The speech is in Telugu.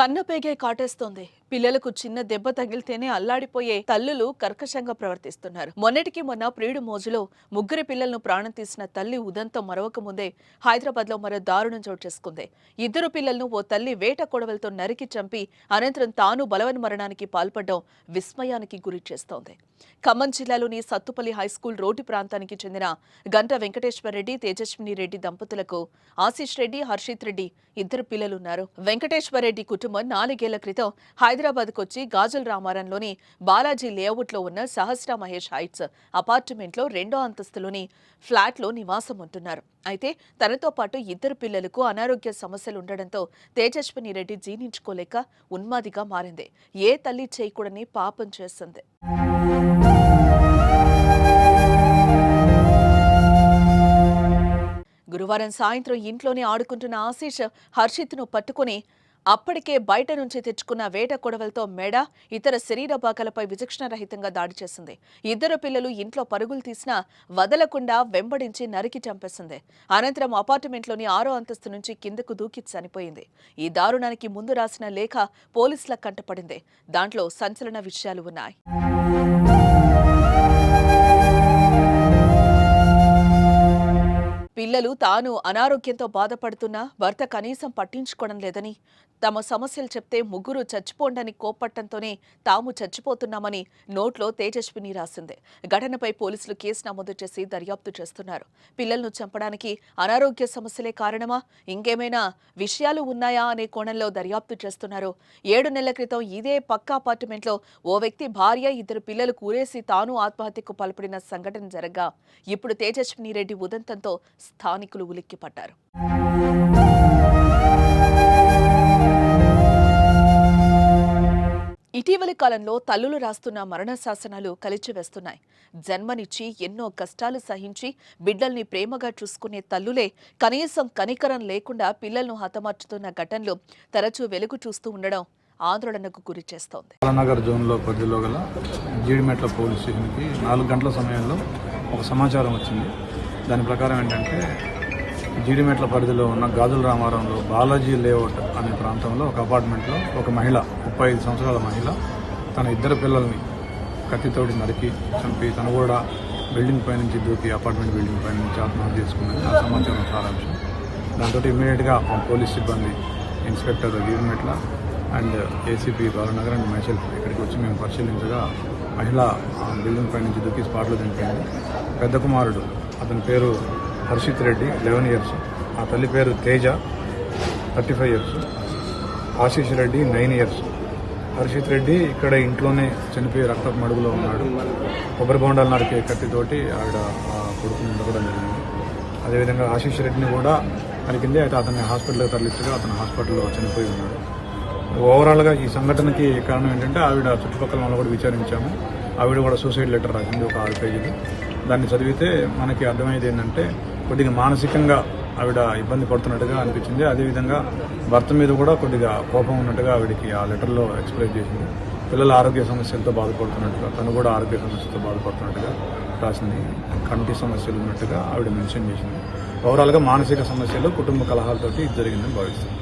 కన్నపేగే కాటేస్తోంది. పిల్లలకు చిన్న దెబ్బ తగిలితేనే అల్లాడిపోయే తల్లులు కర్కశంగా ప్రవర్తిస్తున్నారు. మొన్నటికి మొన్న ప్రియుడు మోజులో ముగ్గురి పిల్లలను ప్రాణం తీసిన తల్లి ఉదంతం మరవక ముందే హైదరాబాద్లో మరో దారుణం చోటు చేసుకుంది. ఇద్దరు పిల్లలను ఓ తల్లి వేట కొడవలతో నరికి చంపి అనంతరం తాను బలవన్ మరణానికి పాల్పడడం విస్మయానికి గురి చేస్తోంది. ఖమ్మం జిల్లాలోని సత్తుపల్లి హైస్కూల్ రోడ్డు ప్రాంతానికి చెందిన గంట వెంకటేశ్వర రెడ్డి తేజస్విని రెడ్డి దంపతులకు ఆశీష్ రెడ్డి హర్షిత్ రెడ్డి ఇద్దరు పిల్లలున్నారు. వెంకటేశ్వర రెడ్డి కుటుంబం నాలుగేళ్ళ క్రితం హైదరాబాద్కు వచ్చి గాజుల రామారంలోని బాలాజీ లేఅవుట్లో ఉన్న సహస్ర మహేష్ హైట్స్ అపార్ట్మెంట్లో రెండో అంతస్తులోని ఫ్లాట్లో నివాసం ఉంటున్నారు అయితే తనతో పాటు ఇద్దరు పిల్లలకు అనారోగ్య సమస్యలు ఉండడంతో తేజస్విని రెడ్డి జీర్ణించుకోలేక ఉన్మాదిగా మారింది. ఏ తల్లి చేయకూడని పాపం చేస్తుంది. గురువారం సాయంత్రం ఇంట్లోనే ఆడుకుంటున్న ఆశీష్ హర్షిత్ను పట్టుకుని అప్పటికే బయట నుంచి తెచ్చుకున్న వేట కొడవలతో మెడ ఇతర శరీర భాగాలపై విచక్షణరహితంగా దాడి చేసింది. ఇద్దరు పిల్లలు ఇంట్లో పరుగులు తీసినా వదలకుండా వెంబడించి నరికి చంపేసింది. అనంతరం అపార్ట్మెంట్లోని ఆరో అంతస్తు నుంచి కిందకు దూకి చనిపోయింది. ఈ దారుణానికి ముందు రాసిన లేఖ పోలీసుల కంటపడింది. దాంట్లో సంచలన విషయాలు ఉన్నాయి. పిల్లలు తాను అనారోగ్యంతో బాధపడుతున్నా భర్త కనీసం పట్టించుకోవడం లేదని. తమ సమస్యలు చెప్తే ముగ్గురు చచ్చిపోండని కోప్పట్టంతోనే తాము చచ్చిపోతున్నామని నోట్లో తేజస్విని రాసింది. ఘటనపై పోలీసులు కేసు నమోదు చేసి దర్యాప్తు చేస్తున్నారు. పిల్లలను చంపడానికి అనారోగ్య సమస్యలే కారణమా? ఇంకేమైనా విషయాలు ఉన్నాయా అనే కోణంలో దర్యాప్తు చేస్తున్నారు. ఏడు నెలల క్రితం ఇదే పక్క అపార్ట్మెంట్లో ఓ వ్యక్తి భార్య ఇద్దరు పిల్లలు కూరేసి తాను ఆత్మహత్యకు పాల్పడిన సంఘటన జరగా ఇప్పుడు తేజస్విని రెడ్డి ఉదంతంతో స్థానికులు ఉలిక్కిపడ్డారు. ఇటీవలి కాలంలో తల్లులు రాస్తున్న మరణ శాసనాలు కలిచివేస్తున్నాయి. జన్మనిచ్చి ఎన్నో కష్టాలు సహించి బిడ్డల్ని ప్రేమగా చూసుకునే తల్లులే కనీసం కనికరం లేకుండా పిల్లలను హతమార్చుతున్న ఘటనలు తరచూ వెలుగు చూస్తూ ఉండడం ఆందోళనకు గురి చేస్తోంది. జోన్లో పరిధిలో గల జీడిమెట్ల పోలీస్ స్టేషన్కి నాలుగు గంటల సమయంలో ఒక సమాచారం వచ్చింది. దాని ప్రకారం ఏంటంటే జీడిమెట్ల పరిధిలో ఉన్న గాజుల రామారంలో బాలాజీ లేఅవుట్ అనే ప్రాంతంలో ఒక అపార్ట్మెంట్లో ఒక మహిళ ముప్పై ఐదు సంవత్సరాల మహిళ తన ఇద్దరు పిల్లల్ని కత్తితోటి నరికి చంపి తను కూడా బిల్డింగ్ పై నుంచి దూకి అపార్ట్మెంట్ బిల్డింగ్ పై నుంచి ఆత్మహత్య చేసుకున్నది. ఆ సమాచారం సారాంశం. దాంతో ఇమ్మీడియట్గా మా పోలీస్ సిబ్బంది inspector Veeramettla and ACP Balanagar and myself ఇక్కడికి వచ్చి మేము పరిశీలించగా మహిళ బిల్డింగ్ పై నుంచి దుక్కి స్పాట్లో చనిపోయింది పెద్ద కుమారుడు అతని పేరు హర్షిత్ రెడ్డి లెవెన్ ఇయర్స్ ఆ తల్లి పేరు Teja thirty five years Ashish Reddy nine years Harshit Reddy ఇక్కడ ఇంట్లోనే చనిపోయి రక్తపు మడుగులో ఉన్నాడు. కొబ్బరి బొండాలు నరికే కత్తితోటి ఆవిడ కొడుకుని ఉండకూడదు జరిగింది. అదేవిధంగా ఆశీష్ రెడ్డిని కూడా నరికింది అయితే అతన్ని హాస్పిటల్కి తరలించగా అతను హాస్పిటల్లో చనిపోయి ఉన్నాడు. ఓవరాల్గా ఈ సంఘటనకి కారణం ఏంటంటే ఆవిడ చుట్టుపక్కల వాళ్ళు కూడా విచారించాము. ఆవిడ కూడా సూసైడ్ లెటర్ రాసింది ఒక ఆరు పేజీలు. దాన్ని చదివితే మనకి అర్థమయ్యేది ఏంటంటే కొద్దిగా మానసికంగా ఆవిడ ఇబ్బంది పడుతున్నట్టుగా అనిపించింది. అదేవిధంగా భర్త మీద కూడా కొద్దిగా కోపం ఉన్నట్టుగా ఆవిడకి ఆ లెటర్లో ఎక్స్ప్రెస్ చేసింది. పిల్లల ఆరోగ్య సమస్యలతో బాధపడుతున్నట్టుగా తను కూడా ఆరోగ్య సమస్యలతో బాధపడుతున్నట్టుగా రాసింది. కంటి సమస్యలు ఉన్నట్టుగా ఆవిడ మెన్షన్ చేసింది. ఓవరాల్గా మానసిక సమస్యలు కుటుంబ కలహాలతోటి ఇది జరిగిందని భావిస్తుంది